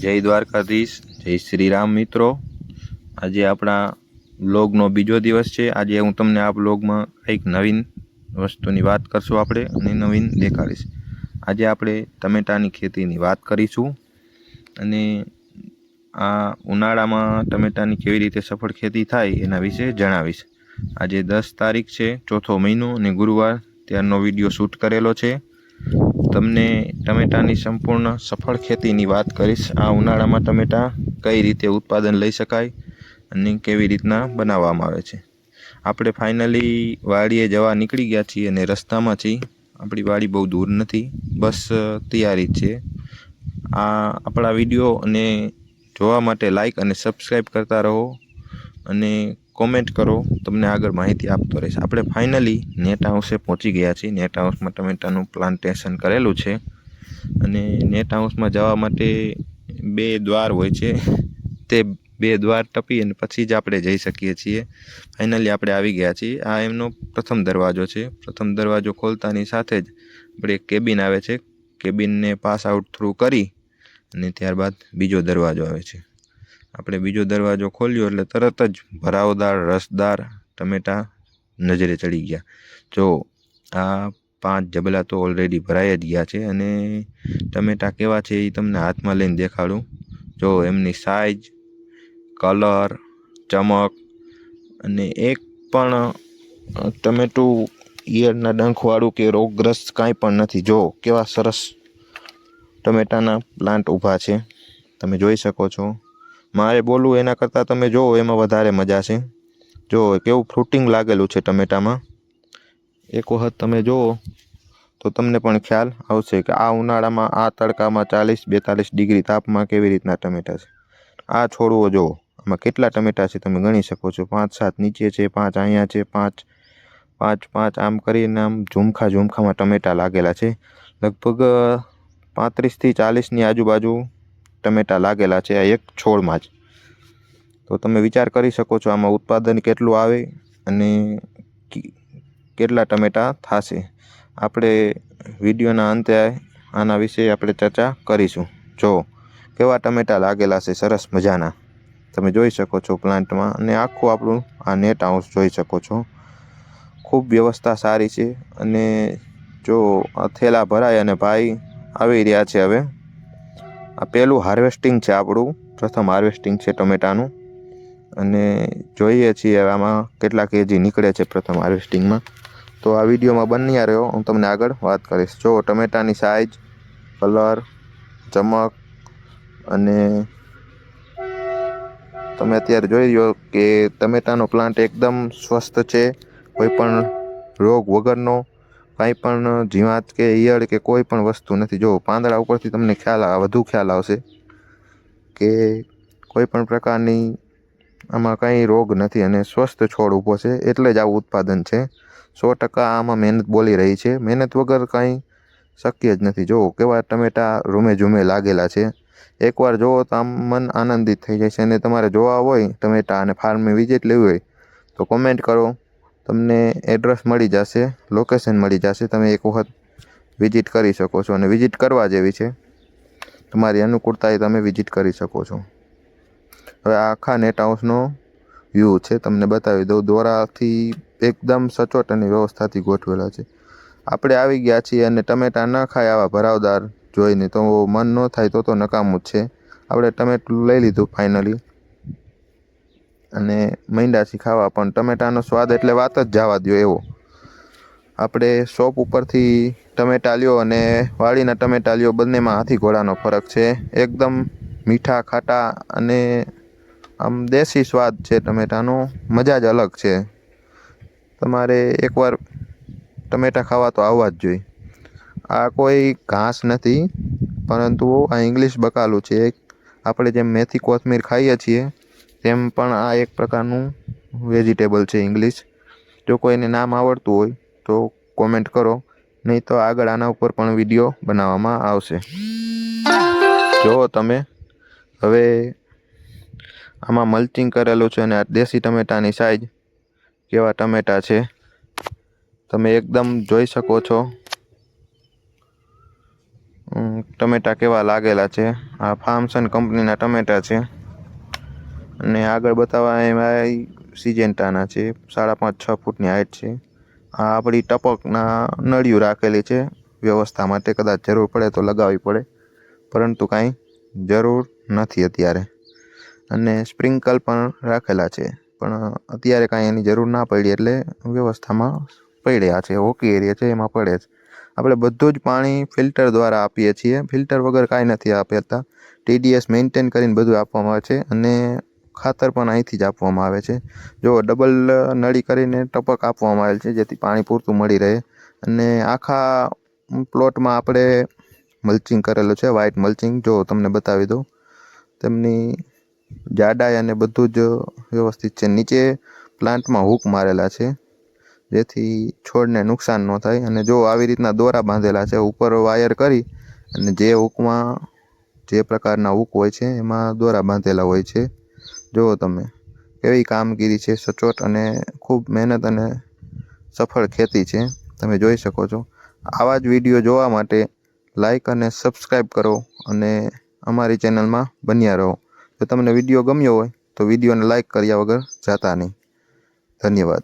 જય દ્વારકાધીશ, જય શ્રી રામ મિત્રો. આજે આપણા બ્લોગનો બીજો દિવસ છે. આજે હું તમને આ બ્લોગમાં કંઈક નવીન વસ્તુની વાત કરશું આપણે અને નવીન દેખાડીશ. આજે આપણે ટમેટાની ખેતીની વાત કરીશું અને આ ઉનાળામાં ટમેટાની કેવી રીતે સફળ ખેતી થાય એના વિશે જણાવીશ. આજે દસ તારીખ છે, ચોથો મહિનો અને ગુરુવાર ત્યારનો વીડિયો શૂટ કરેલો છે. તમને ટમેટાની સંપૂર્ણ સફળ ખેતીની વાત કરીશ. આ ઉનાળામાં ટમેટા કઈ રીતે ઉત્પાદન લઈ શકાય અને કેવી રીતના બનાવવામાં આવે છે? આપણે ફાઇનલી વાડીએ જવા નીકળી ગયા છીએ અને રસ્તામાં છીએ. આપણી વાડી બહુ દૂર નથી. બસ તૈયારી છે. આ આપણા વીડિયો અને જોવા માટે લાઈક અને સબસ્ક્રાઈબ કરતા રહો અને કોમેન્ટ કરો, તમને આગળ માહિતી આપતો રહીશ. આપણે ફાઇનલી નેટ હાઉસે પહોંચી ગયા છીએ. નેટ હાઉસમાં ટમેટાનું પ્લાન્ટેશન કરેલું છે. અને નેટ હાઉસમાં જવા માટે બે દ્વાર હોય છે. તે બે દ્વાર ટપી અને પછી જ આપણે જઈ શકીએ છીએ. ફાઇનલી આપણે આવી ગયા છીએ. આ એમનો પ્રથમ દરવાજો છે. પ્રથમ દરવાજો ખોલતાની સાથે જ આપણે કેબિન આવે છે. કેબિનને પાસ આઉટ થ્રુ કરી અને ત્યારબાદ બીજો દરવાજો આવે છે. આપણે બીજો દરવાજો ખોલ્યો એટલે તરત જ ભરાવદાર, રસદાર ટમેટા નજરે ચડી ગયા. જો આ પાંચ જબલા તો ઓલરેડી ભરાઈ જ ગયા છે અને ટમેટા કેવા છે એ તમને હાથમાં લઈને દેખાડું. જો એમની સાઇઝ કલર ચમક અને એક પણ ટમેટું ઈયળના ડંખવાળું કે રોગગ્રસ્ત કાંઈ પણ નથી. જો કેવા સરસ ટમેટાના પ્લાન્ટ ઊભા છે. તમે જોઈ શકો છો. મારે બોલવું એના કરતાં તમે જુઓ એમાં વધારે મજા છે. જો કેવું ફ્રૂટિંગ લાગેલું છે ટમેટામાં. એક વખત તમે જુઓ તો તમને પણ ખ્યાલ આવશે કે આ ઉનાળામાં, આ તડકામાં ચાલીસ બેતાલીસ ડિગ્રી તાપમાં કેવી રીતના ટમેટા છે. આ છોડવો જુઓ આમાં કેટલા ટમેટા છે તમે ગણી શકો છો. પાંચ સાત નીચે છે, પાંચ અહીંયા છે, પાંચ પાંચ પાંચ આમ કરીને આમ ઝુમખા ઝુમખામાં ટમેટા લાગેલા છે. લગભગ પાંત્રીસથી ચાલીસની આજુબાજુ ટમેટા લાગેલા છે આ એક છોડમાં જ. તો તમે વિચાર કરી શકો છો આમાં ઉત્પાદન કેટલું આવે અને કેટલા ટમેટા થશે. આપણે વિડીયોના અંતે આના વિશે આપણે ચર્ચા કરીશું. જો, કેવા ટમેટા લાગેલા છે સરસ મજાના. તમે જોઈ શકો છો પ્લાન્ટમાં અને આખું આપણું આ નેટ હાઉસ જોઈ શકો છો. ખૂબ વ્યવસ્થા સારી છે અને જો આ થેલા ભરાય અને ભાઈ આવી રહ્યા છે હવે આ પહેલું હાર્વેસ્ટિંગ છે આપણું, પ્રથમ હાર્વેસ્ટિંગ છે ટમેટાનું. અને જોઈએ છીએ આમાં કેટલા કેજી નીકળે છે પ્રથમ હાર્વેસ્ટિંગમાં. તો આ વિડીયોમાં બન્યા રહ્યો, હું તમને આગળ વાત કરીશ. જો ટમેટાની સાઇઝ કલર ચમક અને તમે અત્યારે જોઈ રહ્યો કે ટમેટાનો પ્લાન્ટ એકદમ સ્વસ્થ છે, કોઈ પણ રોગ વગરનો. કાંઈ પણ જીવાત કે ઈયળ કે કોઈ પણ વસ્તુ નથી. જો પાંદડા ઉપરથી તમને ખ્યાલ આવે વધુ ખ્યાલ આવશે કે કોઈ પણ પ્રકારની આમાં કંઈ રોગ નથી અને સ્વસ્થ છોડ ઊભો છે એટલે જ આવું ઉત્પાદન છે. સો ટકા આમાં મહેનત બોલી રહી છે. મહેનત વગર કાંઈ શક્ય જ નથી. જો કેવા ટમેટા રૂમે ઝૂમે લાગેલા છે. એકવાર જોવો તો આમ મન આનંદિત થઈ જાય છે અને તમારે જોવા હોય ટમેટા અને ફાર્મની વિઝિટ લેવી હોય તો કોમેન્ટ કરો. તમને એડ્રેસ મળી જશે લોકેશન મળી જશે, તમે એક વખત વિઝિટ કરી શકો છો અને વિઝિટ કરવા જેવી છે. તમારી અનુકૂળતાએ તમે વિઝિટ કરી શકો છો. હવે આખા નેટ હાઉસનો વ્યૂ છે, તમને બતાવી દઉં. દોરાથી એકદમ સચોટ અને વ્યવસ્થાથી ગોઠવેલા છે. આપણે આવી ગયા છીએ અને ટમેટા ન ખાય આવા ભરાવદાર જોઈને તો મન ન થાય તો તો નકામું જ છે. આપણે ટમેટું લઈ લીધું ફાઇનલી અને મૈંડાથી ખાવા. પણ ટમેટાનો સ્વાદ એટલે વાત જ જવા દો એવો. આપણે શોપ ઉપરથી ટમેટા લ્યો અને વાળીના ટમેટા લ્યો. બંનેમાં હાથી ઘોડાનો ફરક છે. એકદમ મીઠા, ખાટા અને આમ દેશી સ્વાદ છે ટમેટાનો. મજા જ અલગ છે. તમારે એકવાર ટમેટા ખાવા તો આવવા જ જોઈએ. આ કોઈ ઘાસ નથી, પરંતુ આ ઇંગ્લિશ બકાલું છે. આપણે જેમ મેથી, કોથમીર ખાઈએ છીએ તેમ પણ આ એક પ્રકારનું વેજીટેબલ છે ઇંગ્લિશ જો કોઈને નામ આવડતું હોય તો કોમેન્ટ કરો, નહીં તો આગળ આના ઉપર પણ વીડિયો બનાવવામાં આવશે. જુઓ તમે હવે આમાં મલ્ચિંગ કરેલું છે અને આ દેશી ટમેટાની સાઈઝ કેવા ટમેટા છે, તમે એકદમ જોઈ શકો છો. ટમેટા કેવા લાગેલા છે. આ ફાર્મસન કંપનીના ટમેટા છે. અને આગળ બતાવવા એમાં સિજેન્ટાના છે. સાડા પાંચ, છ ફૂટની હાઈટ છે. આ આપણી ટપકના નળિયું રાખેલી છે. વ્યવસ્થા માટે કદાચ જરૂર પડે તો લગાવવી પડે. પરંતુ કાંઈ જરૂર નથી અત્યારે. અને સ્પ્રિંકલ પણ રાખેલા છે. પણ અત્યારે કાંઈ એની જરૂર ના પડી એટલે વ્યવસ્થામાં પડ્યા છે. ઓકે એરિયા છે, એમાં પડે છે. આપણે બધું જ પાણી ફિલ્ટર દ્વારા આપીએ છીએ. ફિલ્ટર વગર કાંઈ નથી આપતા. ટીડીએસ મેન્ટેન કરીને બધું આપવામાં આવે છે. અને ખાતર પણ અહીંથી જ આપવામાં આવે છે. જો ડબલ નળી કરીને ટપક આપવામાં આવેલ છે, જેથી પાણી પૂરતું મળી રહે. અને આખા પ્લોટમાં આપણે મલ્ચિંગ કરેલું છે વ્હાઇટ મલ્ચિંગ જો તમને બતાવી દઉં, તેમની જાડાઈ અને બધું જ વ્યવસ્થિત છે. નીચે પ્લાન્ટમાં હૂક મારેલા છે, જેથી છોડને નુકસાન ન થાય. અને જો આવી રીતના દોરા બાંધેલા છે, ઉપર વાયર કરી અને જે હૂકમાં જે પ્રકારના હૂક હોય છે, એમાં દોરા બાંધેલા હોય છે. જુઓ તમે, કેવી કામગીરી છે, સચોટ અને ખૂબ મહેનત અને સફળ ખેતી છે. તમે જોઈ શકો છો. આવા જ વીડિયો જોવા માટે લાઈક અને સબસ્ક્રાઈબ કરો અને અમારી ચેનલમાં બન્યા રહો. જો તમને વીડિયો ગમ્યો હોય તો વિડીયોને લાઈક કર્યા વગર જાતા નહીં. ધન્યવાદ.